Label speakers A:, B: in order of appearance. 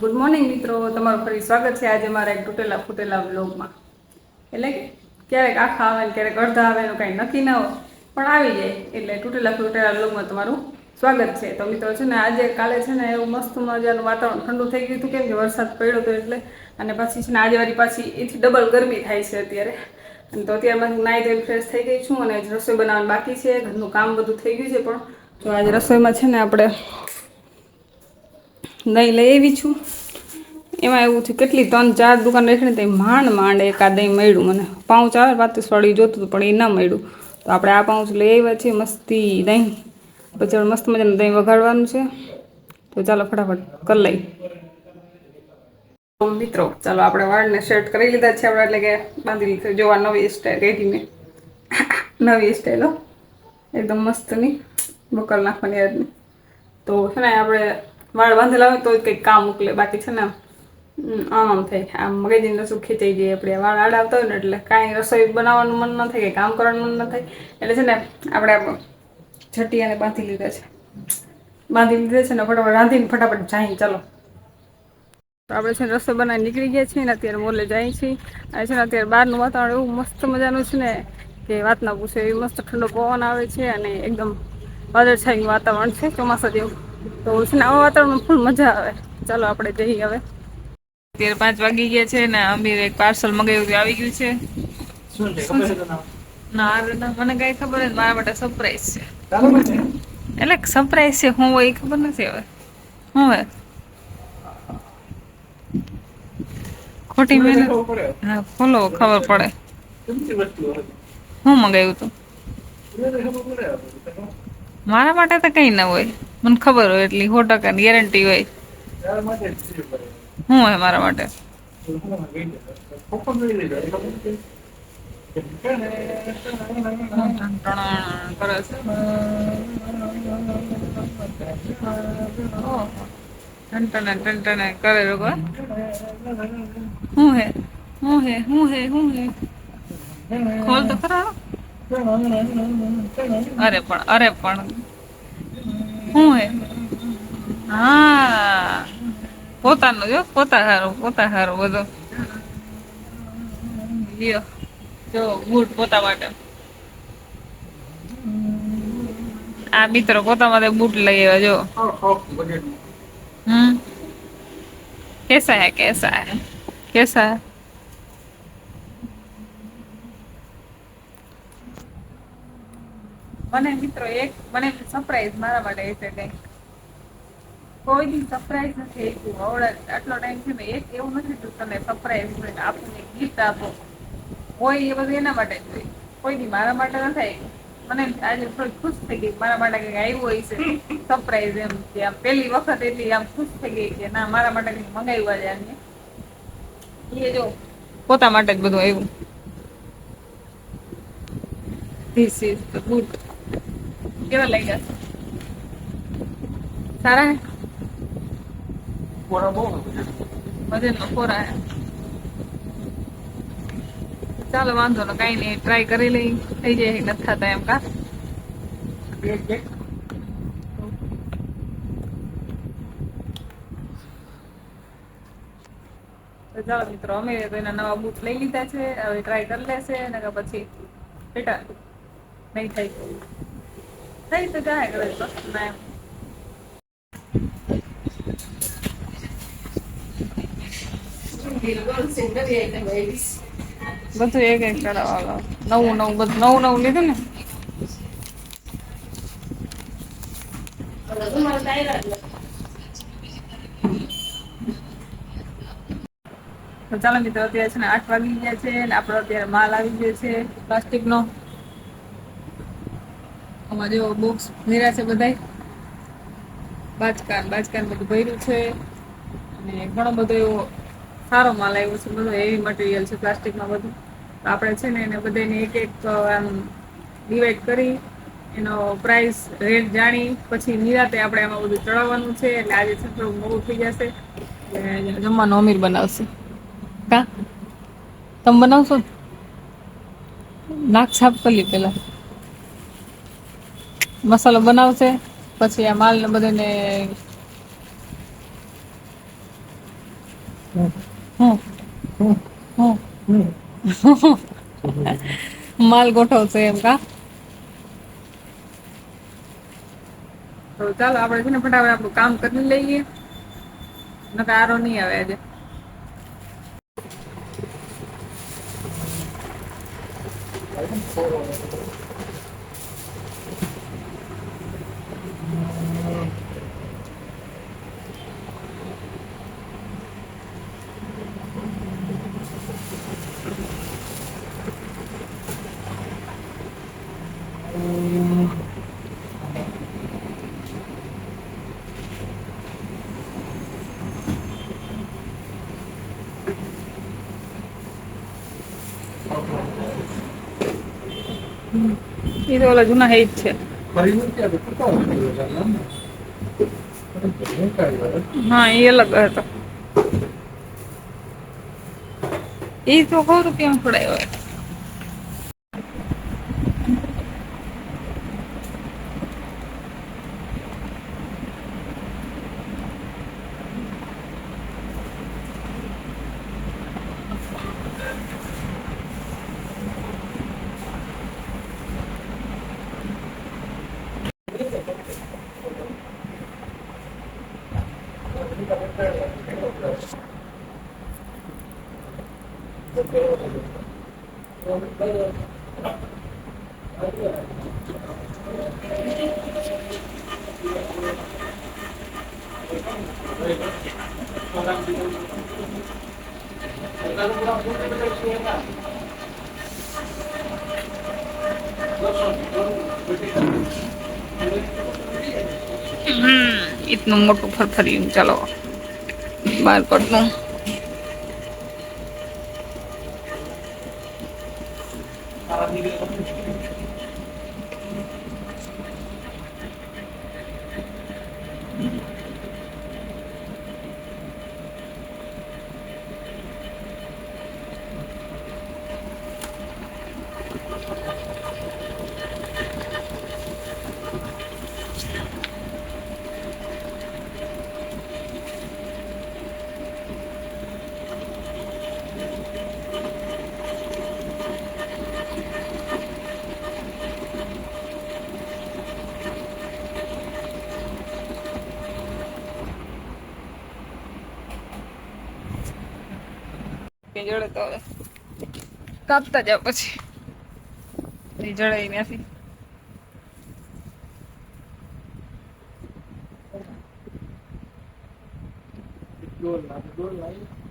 A: Good morning મિત્રો. તમારું ફરી સ્વાગત છે આજે મારા એક તૂટેલા ફૂટેલા બ્લોગમાં એટલે ક્યારેક આખા આવે ને ક્યારેક અડધા આવે એનું કાંઈ નક્કી ના હોય, પણ આવી જાય. એટલે તૂટેલા ફૂટેલા બ્લોગમાં તમારું સ્વાગત છે. તો મિત્રો છે ને, આજે કાલે છે ને એવું મસ્ત મજાનું વાતાવરણ ઠંડુ થઈ ગયું હતું. કેમ કે વરસાદ પડ્યો હતો એટલે. અને પછી છે ને, આજે વારી પાછી એથી ડબલ ગરમી થાય છે અત્યારે. અને તો અત્યારમાં નાઈ ધોઈ ફ્રેશ થઈ ગઈ છું અને રસોઈ બનાવવાનું બાકી છે. ઘરનું કામ બધું થઈ ગયું છે પણ. તો આજે રસોઈમાં છે ને, આપણે દહીં લઈ આવી છું. એમાં એવું થયું, કેટલી ત્રણ ચાર દુકાન રાખીને તે માંડ માંડ એકાદ દહીં મળ્યું મને. પાઉચ આવે પાત્રીસ સળી જોતું હતું, પણ એ ના મળ્યું. તો આપણે આ પાઉચ લઈ આવ્યા છીએ, મસ્તી દહીં. પછી મસ્ત મજાનું દહીં વઘાડવાનું છે. તો ચાલો ફટાફટ કરી લઈ મિત્રો, ચાલો આપણે વાળને સેટ કરી લીધા છે આપણે, એટલે કે બાંધી લીધું જોવા નવી સ્ટાઇલ મેં. નવી સ્ટાઇલો એકદમ મસ્તની. બકલ નાખવાની યાદની. તો છે ને, આપણે વાળ બાંધેલા હોય તો કંઈક કામ ઉકલે. બાકી છે ને આમ આમ થાય. આમ મગજની નસું ખેંચાઈ જાય, આપણે વાળ આડા આવતા હોય ને એટલે કાંઈ રસોઈ બનાવવાનું મન ન થાય કે કામ કરવાનું મન ન થાય. એટલે છે ને, આપણે છટીયાને બાંધી લીધા છે. બાંધી લીધા છે ને, ફટાફટ રાંધીને ફટાફટ જાય. ચાલો. આપણે છે ને, રસોઈ બનાવી નીકળી ગયા છીએ ને, અત્યારે મોલે જાય છીએ. અને છે ને, અત્યારે બહારનું વાતાવરણ એવું મસ્ત મજાનું છે ને, કે વાત ના પૂછે, એવી મસ્ત ઠંડો પવન આવે છે અને એકદમ વાદળછાયું વાતાવરણ છે. ચોમાસા જેવું. તો આવા વાતાવરણમાં ફૂલ મજા આવે. ચાલો આપણે જઈએ હવે. અત્યારે પાંચ વાગી ગયા છે ને અમીર એક પાર્સલ મગાવ્યું આવી ગયું છે. ના મને કઈ ખબર નથી મારા માટે સરપ્રાઈઝ છે. એટલે સરપ્રાઈઝ છે હું હોય એ ખબર નથી હવે. હું હે ખોટી મહેનત. હા ખોલો ખબર પડે. હું મંગાવ્યું તું? મારા માટે તો કઈ ના હોય. મને ખબર હોય એટલી સો ટકાની ગેરંટી હોય. શું હોય મારા માટે? કરે લોકો હું હે? હું હે? હું હે? હું હે? ખોલ તો ખરા. અરે પણ અરે પણ. શું હે હા. પોતાનું જો, પોતા હારું પોતા હારું બધું. લ્યો, જો ગુડ પોતા માટે. આ મિત્રો પોતા માટે બૂટ લઈ આવ્યા, જો. હમ? કેસા હે કેસા હે? કેસા હે? મને મિત્રો એક, મને સરપ્રાઈઝ મારા માટે છે કંઈક. કોઈ બી સરપ્રાઈઝ નથી આપ્યું આવડે આટલો ટાઈમ છે ને, એક એવું નથી કે તમે સરપ્રાઈઝ હોય ને ગિફ્ટ આપો. હોય એ બધું એના માટે જ કોઈ બી મારા માટે ન થાય. મને આજે થોડી ખુશ થઈ ગઈ મારા માટે કંઈક આવ્યું હોય છે. સરપ્રાઈઝ એમ કે આમ પહેલી વખત એટલી આમ ખુશ થઈ ગઈ કે ના, મારા માટે કંઈક મંગાવ્યું આજે આને એ જો, પોતા માટે જ બધું આવ્યું. This is the બૂટ કેવા લાગ્યા? સારા હે? વજનનો ખોરા હે. ચાલો વાંધો ને કઈ નહીં ટ્રાય કરી લઈ. થઈ જાય નથી થતા એમ કા? ચાલો મિત્રો અમે તો એના નવા બૂટ લઈ લીધા છે હવે ટ્રાય કરી લેશે અને પછી બેટા નહીં થઈ. થઈ તો જાય બસ ના. એમ બધું એક એક ચડાવવા નવું નવું બધું નવું નવું લીધું ને? ચાલો મિત્રો, અત્યારે છે ને આઠ વાગી ગયા છે ને આપણો અત્યારે માલ આવી ગયો છે પ્લાસ્ટિકનો. આમાં જો બોક્સ ભર્યા છે બધાય. બાચકાન બાચકાન બધું ભર્યું છે. અને ઘણો બધો એવો સારો માલ આવ્યો છે, બધો હેવી મટીરિયલ છે, પ્લાસ્ટિકમાં બધું. આપણે છે ને એને બધાને એક એક, આમ ડિવાઈડ કરી, એનો પ્રાઇસ રેટ જાણી, પછી નિરાતે આપણે એમાં બધું ચડાવવાનું છે, એટલે આજે છે થોડું મોડું થઈ જશે. જમવાનું અમીર બનાવશે. કા? તમે બનાવશો? નાક સાફ કરી પેલા મસાલો બનાવશે પછી આ માલને બધાને માલ ગોઠવશે એમ કા? તો ચાલો આપણે છે ને ફટાફટ આપણું કામ કરી લઈએ. નકર આરો નહીં આવે આજે. એ તો ઓલા જૂના હે જ છે? હા એ અલગ હતો. એ તો સો રૂપિયામાં છોડાયો હમ એટલું મોટું ફરફરિયું ચાલો. બાર પડતું. media. કે જડે તો હવે કાપતા જાવ પછી. એ જડાઈ ત્યાંથી
B: ડોલ લાગે દોર લાગે.